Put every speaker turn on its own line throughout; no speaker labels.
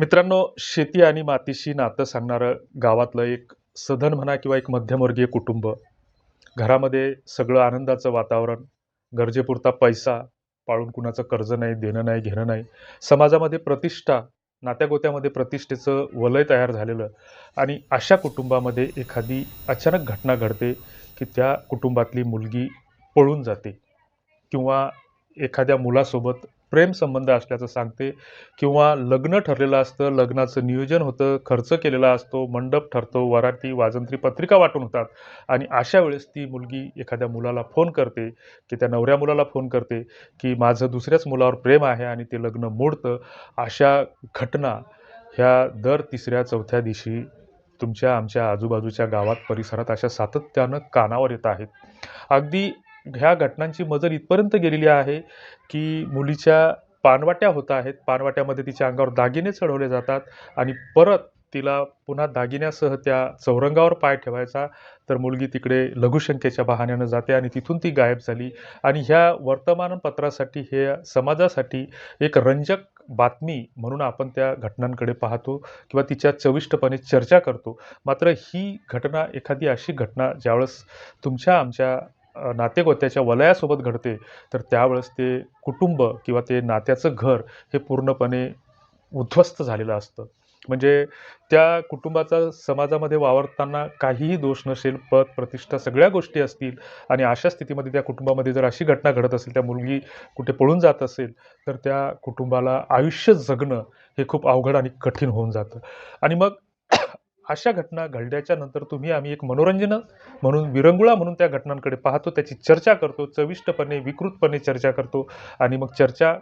मित्रांनो शेती आणि मातीशी नातं सांगणारं गावातलं एक सधन म्हणा किंवा एक मध्यमवर्गीय कुटुंब घरामध्ये सगळं आनंदाचं वातावरण गरजेपुरता पैसा पाळून कुणाचं कर्ज नाही देणं नाही घेणं नाही समाजामध्ये प्रतिष्ठा नात्यागोत्यामध्ये प्रतिष्ठेचं वलय तयार झालेलं आणि अशा कुटुंबामध्ये एखादी अचानक घटना घडते की त्या कुटुंबातली मुलगी पळून जाते किंवा एखाद्या मुलासोबत प्रेमसंबंध असल्याचं सांगते किंवा लग्न ठरलेलं असतं लग्नाचं नियोजन होतं खर्च केलेला असतो मंडप ठरतो वराती वाजंत्री पत्रिका वाटून होतात आणि अशा वेळेस ती मुलगी एखाद्या मुलाला फोन करते की त्या नवऱ्या मुलाला फोन करते की माझं दुसऱ्याच मुलावर प्रेम आहे आणि ते लग्न मोडतं अशा घटना ह्या दर तिसऱ्या चौथ्या दिवशी तुमच्या आमच्या आजूबाजूच्या गावात परिसरात अशा सातत्यानं कानावर येत आहेत. अगदी ह्या घटनांची मजल इथपर्यंत गेलेली आहे की मुलीच्या पानवाट्या होत आहेत. पानवाट्यामध्ये तिच्या अंगावर दागिने चढवले जातात आणि परत तिला पुन्हा दागिन्यासह त्या चौरंगावर पाय ठेवायचा. तर मुलगी तिकडे लघुशंकेच्या बहाण्यानं जाते आणि तिथून ती गायब झाली. आणि ह्या वर्तमानपत्रासाठी हे समाजासाठी एक रंजक बातमी म्हणून आपण त्या घटनांकडे पाहतो किंवा तिच्या चविष्टपणे चर्चा करतो. मात्र ही घटना एखादी अशी घटना ज्यावेळेस तुमच्या आमच्या नातेगोत्याच्या वलयासोबत घडते तर त्यावेळेस ते कुटुंब किंवा ते नात्याचं घर हे पूर्णपणे उद्ध्वस्त झालेलं असतं. म्हणजे त्या कुटुंबाचा समाजामध्ये वावरताना काहीही दोष नसेल पद प्रतिष्ठा सगळ्या गोष्टी असतील आणि अशा स्थितीमध्ये त्या कुटुंबामध्ये जर अशी घटना घडत असेल त्या मुलगी कुठे पळून जात असेल तर त्या कुटुंबाला आयुष्य जगणं हे खूप अवघड आणि कठीण होऊन जातं. आणि मग अशा घटना घडल्याच्या नंतर तुम्ही आम्ही एक मनोरंजन म्हणून विरंगुळा म्हणून त्या घटनांकडे पाहतो त्याची चर्चा करतो चविष्टपणे विकृतपणे चर्चा करतो आणि मग चर्चा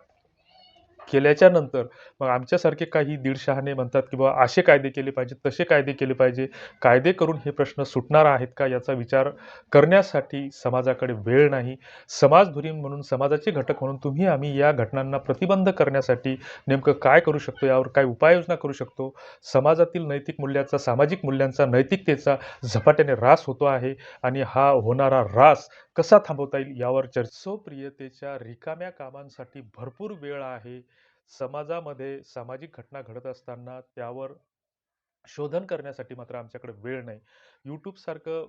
केल्याच्यानंतर मग आमच्यासारखे काही दीडशहाणे म्हणतात की बाबा असे कायदे केले पाहिजे तसे कायदे केले पाहिजे. कायदे करून हे प्रश्न सुटणार आहेत का याचा विचार करण्यासाठी समाजाकडे वेळ नाही. समाजधुरी म्हणून समाजाचे घटक म्हणून तुम्ही आम्ही या घटनांना प्रतिबंध करण्यासाठी नेमकं काय करू शकतो यावर काय उपाययोजना करू शकतो? समाजातील नैतिक मूल्याचा सामाजिक मूल्यांचा नैतिकतेचा झपाट्याने ऱ्हास होतो आहे आणि हा होणारा ऱ्हास कसा थांबवता येईल यावर चर्चोप्रियतेच्या रिकाम्या कामांसाठी भरपूर वेळ आहे. समाजामध्ये सामाजिक घटना घडत असताना त्यावर शोधन करण्यासाठी मात्र आमच्याकडे वेळ नाही. यूट्यूबसारखं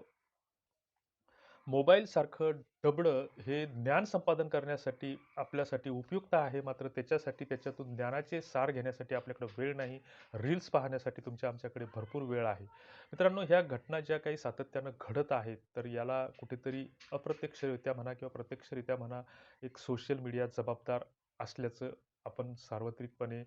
मोबाईलसारखं डबडं हे ज्ञान संपादन करण्यासाठी आपल्यासाठी उपयुक्त आहे. मात्र त्याच्यासाठी त्याच्यातून ज्ञानाचे सार घेण्यासाठी आपल्याकडे वेळ नाही. रील्स पाहण्यासाठी तुमच्या आमच्याकडे भरपूर वेळ आहे. मित्रांनो ह्या घटना ज्या काही सातत्यानं घडत आहेत तर याला कुठेतरी अप्रत्यक्षरित्या म्हणा किंवा प्रत्यक्षरित्या म्हणा एक सोशल मीडिया जबाबदार असल्याचं आपण सार्वत्रिकपणे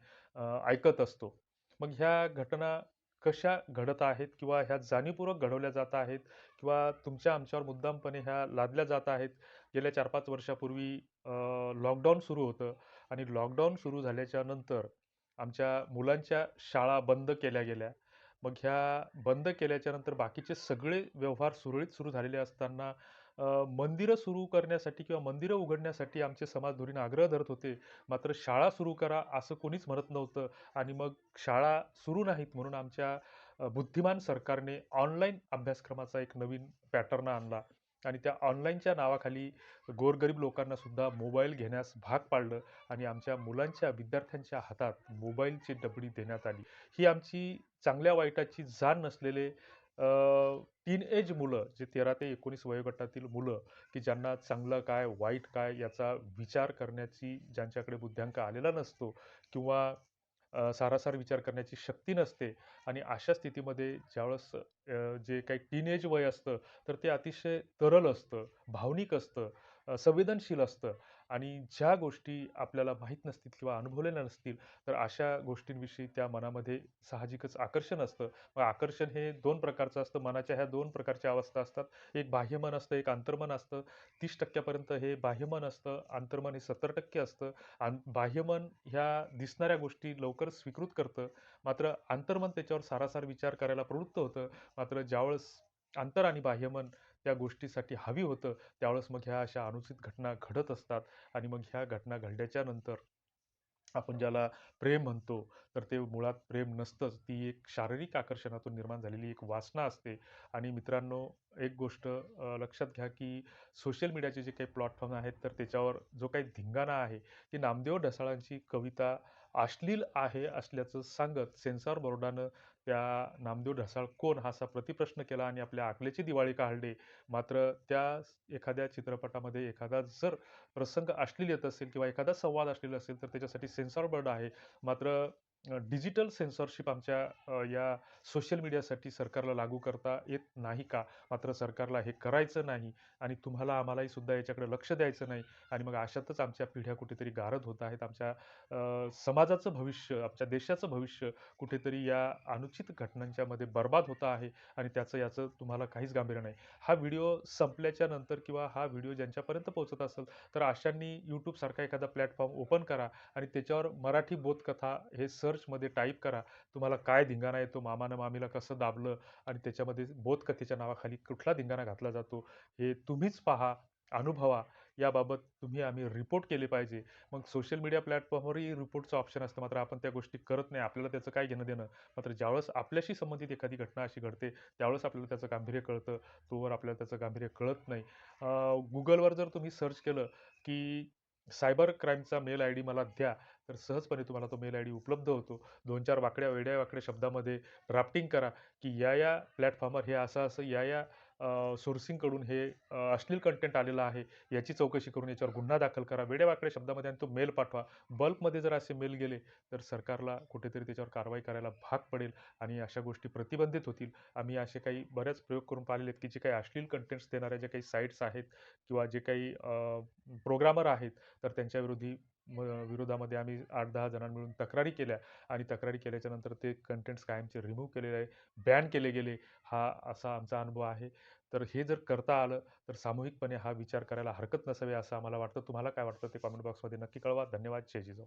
ऐकत असतो. मग ह्या घटना कशा घडत आहेत किंवा ह्या जाणीवपूर्वक घडवल्या जात आहेत किंवा तुमच्या आमच्यावर मुद्दामपणे ह्या लादल्या जात आहेत? गेल्या चार पाच वर्षापूर्वी लॉकडाऊन सुरू होतं आणि लॉकडाऊन सुरू झाल्याच्यानंतर आमच्या मुलांच्या शाळा बंद केल्या गेल्या. मग ह्या बंद केल्याच्यानंतर बाकीचे सगळे व्यवहार सुरळीत सुरू झालेले असताना मंदिरं सुरू करण्यासाठी किंवा मंदिरं उघडण्यासाठी आमचे समाज आग्रह धरत होते. मात्र शाळा सुरू करा असं कोणीच म्हणत नव्हतं आणि मग शाळा सुरू नाहीत म्हणून आमच्या बुद्धिमान सरकारने ऑनलाईन अभ्यासक्रमाचा एक नवीन पॅटर्न आणला आणि त्या ऑनलाईनच्या नावाखाली गोरगरीब लोकांनासुद्धा मोबाईल घेण्यास भाग पाडलं आणि आमच्या मुलांच्या विद्यार्थ्यांच्या हातात मोबाईलची डबडी देण्यात आली. ही आमची चांगल्या वाईटाची जाण नसलेले टीन एज मुलं जे तेरा ते एकोणीस वयोगटातील मुलं की ज्यांना चांगलं काय वाईट काय याचा विचार करण्याची ज्यांच्याकडे बुद्ध्यांक आलेला नसतो किंवा सारासार विचार करण्याची शक्ती नसते आणि अशा स्थितीमध्ये ज्यावेळेस जे काही टीनेज वय असतं तर ते अतिशय तरल असतं भावनिक असतं संवेदनशील असतं. आणि ज्या गोष्टी आपल्याला माहीत नसतील किंवा अनुभवलेल्या नसतील तर अशा गोष्टींविषयी त्या मनामध्ये साहजिकच आकर्षण असतं. मग आकर्षण हे दोन प्रकारचं असतं. मनाच्या ह्या दोन प्रकारच्या अवस्था असतात. एक बाह्यमन असतं एक अंतर्मन असतं. तीस टक्क्यापर्यंत हे बाह्यमन असतं. अंतर्मन हे सत्तर टक्के असतं. आणि बाह्यमन ह्या दिसणाऱ्या गोष्टी लवकर स्वीकृत करतं. मात्र अंतर्मन त्याच्यावर सारासार विचार करायला प्रवृत्त होतं. मात्र ज्यावेळेस अंतर आणि बाह्यमन त्या गोष्टीसाठी हवी होतं त्यावेळेस मग ह्या अशा अनुचित घटना घडत असतात आणि मग ह्या घटना घडल्याच्या नंतर आपण ज्याला प्रेम म्हणतो तर ते मुळात प्रेम नसतंच. ती एक शारीरिक आकर्षणातून निर्माण झालेली एक वासना असते. आणि मित्रांनो एक गोष्ट लक्षात घ्या की सोशल मीडियाचे जे काही प्लॅटफॉर्म आहेत तर त्याच्यावर जो काही धिंगाणा आहे ती नामदेव ढसाळांची कविता अश्लील आहे असल्याचं सांगत सेन्सॉर बोर्डानं त्या नामदेव ढसाळ कोण हा असा प्रतिप्रश्न केला आणि आपल्या आकल्याची दिवाळी काढली. मात्र त्या एखाद्या चित्रपटामध्ये एखादा जर प्रसंग अश्लील येत असेल किंवा एखादा संवाद अश्लील असेल तर त्याच्यासाठी सेन्सॉर बोर्ड आहे. मात्र डिजिटल सेन्सॉरशिप आमच्या या सोशल मीडियासाठी सरकारला लागू करता येत नाही का? मात्र सरकारला हे करायचं नाही आणि तुम्हाला आम्हालाही सुद्धा याच्याकडे लक्ष द्यायचं नाही आणि मग अशातच आमच्या पिढ्या कुठेतरी गारद होत आहेत. आमच्या समाजाचं भविष्य आमच्या देशाचं भविष्य कुठेतरी या अनुचित घटनांच्यामध्ये बर्बाद होतं आहे आणि त्याचं याचं तुम्हाला काहीच गांभीर्य नाही. हा व्हिडिओ संपल्याच्या नंतर किंवा हा व्हिडिओ ज्यांच्यापर्यंत पोहोचत असेल तर अशांनी यूट्यूबसारखा एखादा प्लॅटफॉर्म ओपन करा आणि त्याच्यावर मराठी बोधकथा हे सर्चमध्ये टाईप करा तुम्हाला काय धिंगाणा येतो मामानं मामीला कसं दाबलं आणि त्याच्यामध्ये बोधकथेच्या नावाखाली कुठला धिंगाणा घातला जातो हे तुम्हीच पहा अनुभवा. याबाबत तुम्ही आम्ही रिपोर्ट केले पाहिजे. मग सोशल मीडिया प्लॅटफॉर्मवरही रिपोर्टचं ऑप्शन असतं मात्र आपण त्या गोष्टी करत नाही आपल्याला त्याचं काय घेणं देणं. मात्र ज्यावेळेस आपल्याशी संबंधित एखादी घटना अशी घडते त्यावेळेस आपल्याला त्याचं गांभीर्य कळतं तोवर आपल्याला त्याचं गांभीर्य कळत नाही. गुगलवर जर तुम्ही सर्च केलं की सायबर क्राईमचा मेल आय डी मला द्या. तर सहजपणे तुम्हाला तो मेल आय डी उपलब्ध होतो. दोन चार वाकड्या वेड्या वाकड्या शब्दामध्ये राफ्टिंग करा की या या प्लॅटफॉर्मवर हे असं असं या या सोर्सिंगकडून हे अश्लील कंटेंट आलेलं आहे याची चौकशी करून याच्यावर गुन्हा दाखल करा. वेड्यावाकड्या शब्दामध्ये आणि तो मेल पाठवा. बल्कमध्ये जर असे मेल गेले तर सरकारला कुठेतरी त्याच्यावर कारवाई करायला भाग पडेल आणि अशा गोष्टी प्रतिबंधित होतील. आम्ही असे काही बऱ्याच प्रयोग करून पाहिलेले आहेत की जे काही अश्लील कंटेंट्स देणाऱ्या ज्या काही साईट्स आहेत किंवा जे काही प्रोग्रामर आहेत तर त्यांच्या विरोधी म विरोधामध्ये आम्ही आठ दहा जणांनी मिळून तक्रारी केल्या आणि तक्रारी केल्याच्यानंतर ते कंटेंट्स कायमचे रिमूव्ह केलेले आहे बॅन केले गेले. हा असा आमचा अनुभव आहे. तर हे जर करता आलं तर सामूहिकपणे हा विचार करायला हरकत नसावी असं आम्हाला वाटतं. तुम्हाला काय वाटतं ते कॉमेंट बॉक्समध्ये नक्की कळवा. धन्यवाद. जय जिजाऊ.